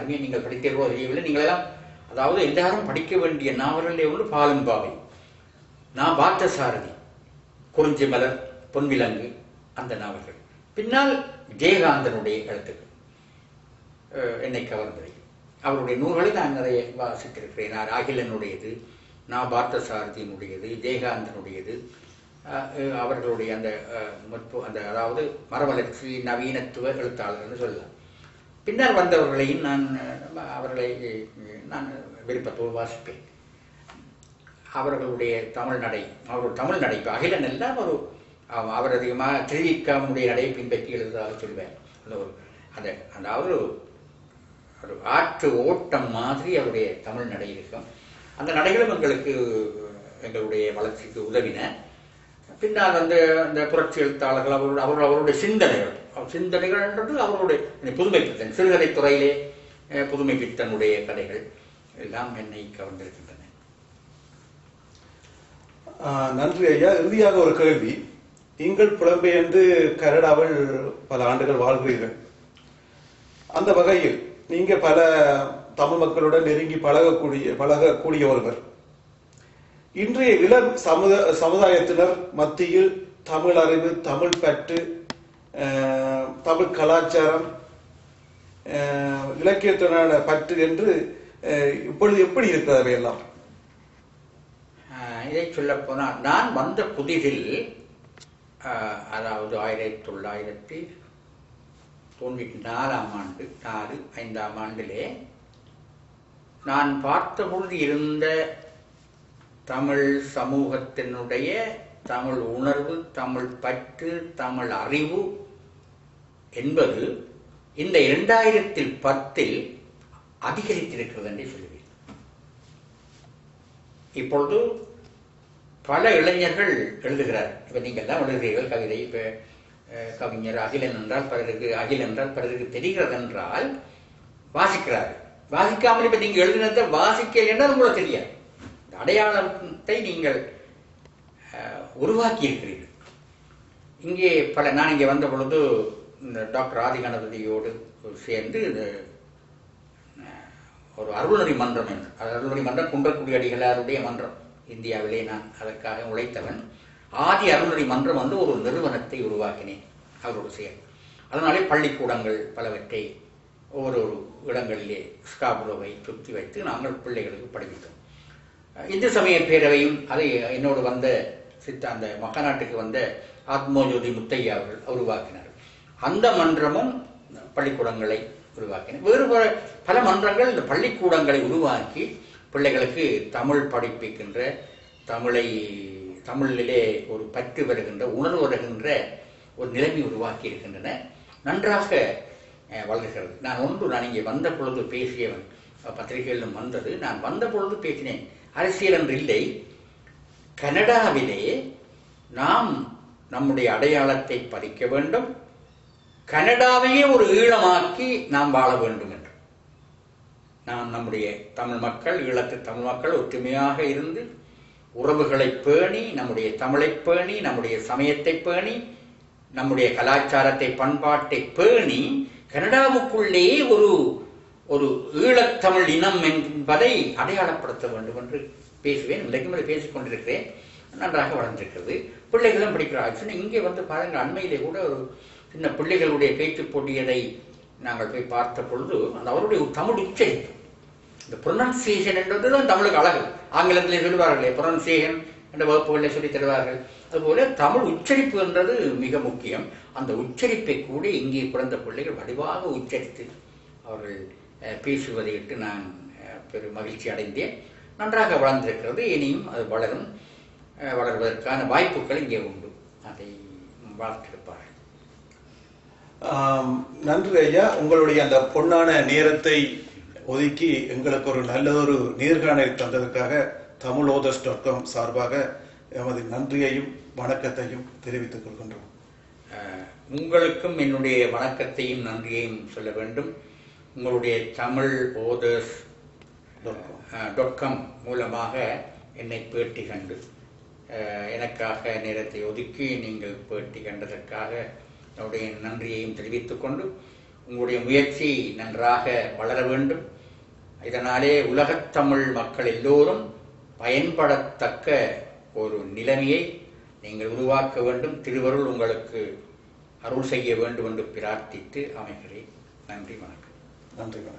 அருமையை நீங்கள் படித்தீர்களோ தெரியவில்லை நீங்கள் எல்லாம் அதாவது எல்லாரும் படிக்க வேண்டிய நாவல்களே ஒன்று பாலும் பாவை. நான் பார்த்த சாரதி குறிஞ்சி மலர் பொன்விலங்கு அந்த நாவல்கள். பின்னால் ஜெயகாந்தனுடைய எழுத்துக்கள். அஹ், என்னை கவர்ந்தது அவருடைய நூல்களை நான் நிறைய வாசித்திருக்கிறேன். நான் அகிலனுடையது நான் பார்த்த சாரதியினுடையது ஜெயகாந்தனுடையது அஹ், அஹ், அவர்களுடைய அந்த அஹ், அந்த அதாவது மரவளர்ச்சி நவீனத்துவ எழுத்தாளர்னு சொல்லலாம். பின்னர் வந்தவர்களையும் நான் அவர்களை நான் விருப்பத்தோடு வாசிப்பேன். அவர்களுடைய தமிழ் நடை அவர் தமிழ் நடை அகிலன் எல்லாம் ஒரு அவர் அதிகமாக திருவிக்காமுடைய நடையை பின்பற்றி எழுதுவதாக சொல்வேன் அந்த ஒரு அந்த அதாவது ஒரு ஆற்று ஓட்டம் மாதிரி அவருடைய தமிழ் நடை இருக்கும். அந்த நடைகளும் எங்களுக்கு எங்களுடைய வளர்ச்சிக்கு உதவின. பின்னால் வந்து அந்த புரட்சி எழுத்தாளர்கள் அவருடைய அவர் அவருடைய சிந்தனைகள். அவர் சிந்தனைகள்ன்றது அவருடைய புதுமை பித்தன் சிறுகதை துறையிலே புதுமை பித்தனுடைய கதைகள் எல்லாம் என்னை கவர்ந்திருக்கின்றன. நன்றி ஐயா. இறுதியாக ஒரு கேள்வி. நீங்கள் புலம்பெயர்ந்து கனடாவில் பல ஆண்டுகள் வாழ்கிறீர்கள். அந்த வகையில் நீங்க பல தமிழ் மக்களுடன் நெருங்கி பழகக்கூடிய பழகக்கூடிய ஒருவர் இன்றைய இளம் சமுத சமுதாயத்தினர் மத்தியில் தமிழ் அறிவு தமிழ் பற்று தமிழ் கலாச்சாரம் இலக்கியத்தினான பற்று என்று இப்பொழுது எப்படி இருக்கிறது அவையெல்லாம்? இதை சொல்ல போனால் நான் வந்த புதிதில் அதாவது ஆயிரத்தி தொள்ளாயிரத்தி தொண்ணூற்றி நாலாம் ஆண்டு நாலு ஐந்தாம் ஆண்டிலே நான் பார்த்த பொழுது இருந்த தமிழ் சமூகத்தினுடைய தமிழ் உணர்வு தமிழ் பற்று தமிழ் அறிவு என்பது இந்த இரண்டாயிரத்தில் பத்தில் அதிகரித்திருக்கிறது என்று சொல்லுவேன். இப்பொழுது பல இளைஞர்கள் எழுதுகிறார். இப்போ நீங்கள் தான் எழுதுகிறீர்கள் கவிதை இப்போ கவிஞர் அகிலன் என்றால் பிறருக்கு அகில் என்றால் பலருக்கு தெரிகிறது என்றால் வாசிக்கிறார்கள். வாசிக்காமல் இப்போ நீங்கள் எழுதினதை வாசிக்கலைன்னா உங்களுக்கு தெரியாது. அடையாளத்தை நீங்கள் உருவாக்கி இருக்கிறீர்கள் இங்கே பல நான் இங்கே வந்த பொழுது இந்த டாக்டர் ஆதிகணபதியோடு சேர்ந்து இந்த ஒரு அருள்நெறி மன்றம் என்று அது அருள்நெறி மன்றம் குன்றக்குடி அடிகளாருடைய மன்றம். இந்தியாவிலே நான் அதற்காக உழைத்தவன். ஆதி அருள்நெறி மன்றம் வந்து ஒரு நிறுவனத்தை உருவாக்கினேன் அவரோடு சேர்ந்து. அதனாலே பள்ளிக்கூடங்கள் பலவற்றை ஒவ்வொரு இடங்களிலே ஸ்காபுரோவை சுற்றி வைத்து நாங்கள் பிள்ளைகளுக்கு படிப்பித்தோம். இந்து சமய பேரவையும் அதை என்னோடு வந்த சித்த அந்த மகாநாட்டுக்கு வந்த ஆத்மோஜோதி முத்தையா அவர்கள் உருவாக்கினார் அந்த மன்றமும் பள்ளிக்கூடங்களை உருவாக்கின. வேறு பல- மன்றங்கள் இந்த பள்ளிக்கூடங்களை உருவாக்கி பிள்ளைகளுக்கு தமிழ் படிப்பிக்கின்ற தமிழை தமிழிலே ஒரு பற்று வருகின்ற உணர்வு வருகின்ற ஒரு நிலைமை உருவாக்கி இருக்கின்றன. நன்றாக வளர்கிறது. நான் ஒன்று நான் இங்கே வந்த பொழுது பேசியவன் பத்திரிகைகளிலும் வந்தது. நான் வந்த பொழுது பேசினேன். அரசியல் என்று இல்லை. கனடாவிலே நாம் நம்முடைய அடையாளத்தை பதிக்க வேண்டும். கனடாவையே ஒரு ஈழமாக்கி நாம் வாழ வேண்டும் என்று. நாம் நம்முடைய தமிழ் மக்கள் ஈழத்து தமிழ் மக்கள் ஒற்றுமையாக இருந்து உறவுகளை பேணி நம்முடைய தமிழை பேணி நம்முடைய சமயத்தை பேணி நம்முடைய கலாச்சாரத்தை பண்பாட்டை பேணி கனடாவுக்குள்ளேயே ஒரு ஒரு ஈழத்தமிழ் இனம் என்பதை அடையாளப்படுத்த வேண்டும் என்று பேசுவேன் இன்றைக்கு முறை பேசிக் கொண்டிருக்கிறேன். நன்றாக வளர்ந்திருக்கிறது. பிள்ளைகளும் படிக்கிறார்கள் இங்கே வந்து பாருங்க அண்மையிலே கூட ஒரு சின்ன பிள்ளைகளுடைய பேச்சு போட்டியதை நாங்கள் போய் பார்த்த பொழுது அந்த அவருடைய தமிழ் உச்சரிப்பு இந்த ப்ரொனன்சியேஷன் என்றதுதான் தமிழுக்கு அழகு. ஆங்கிலத்திலே சொல்லுவார்களே ப்ரொனன்சியேஷன் என்ற வகுப்புகளில் சொல்லித் தருவார்கள். அதுபோல தமிழ் உச்சரிப்பு என்றது மிக முக்கியம். அந்த உச்சரிப்பை கூட இங்கே பிறந்த பிள்ளைகள் வடிவாக உச்சரித்து அவர்கள் பேசுவதை இட்டு நான் பெரும் மகிழ்ச்சி அடைந்தேன். நன்றாக வளர்ந்திருக்கிறது. இனியும் அது வளரும். வளர்வதற்கான வாய்ப்புகள் இங்கே உண்டு. அதை வளர்த்திருப்பார்கள் ஆம், நன்றி ஐயா. உங்களுடைய அந்த பொன்னான நேரத்தை ஒதுக்கி எங்களுக்கு ஒரு நல்லதொரு நேர்காணல் தந்ததற்காக தமிழ் டாட் காம் சார்பாக எமது நன்றியையும் வணக்கத்தையும் தெரிவித்துக் கொள்கின்றோம். உங்களுக்கும் என்னுடைய வணக்கத்தையும் நன்றியையும் சொல்ல வேண்டும். உங்களுடைய தமிழ் ஓதர்ஸ் டாட் காம் மூலமாக என்னை பேட்டி கண்டு. எனக்காக நேரத்தை ஒதுக்கி நீங்கள் பேட்டி கண்டதற்காக என்னுடைய நன்றியையும் தெரிவித்துக் கொண்டு உங்களுடைய முயற்சி நன்றாக வளர வேண்டும். இதனாலே உலகத்தமிழ் மக்கள் எல்லோரும் பயன்படத்தக்க ஒரு நிலைமையை நீங்கள் உருவாக்க வேண்டும். திருவருள் உங்களுக்கு அருள் செய்ய வேண்டும் என்று பிரார்த்தித்து அமைகிறேன். நன்றி வணக்கம். なんというか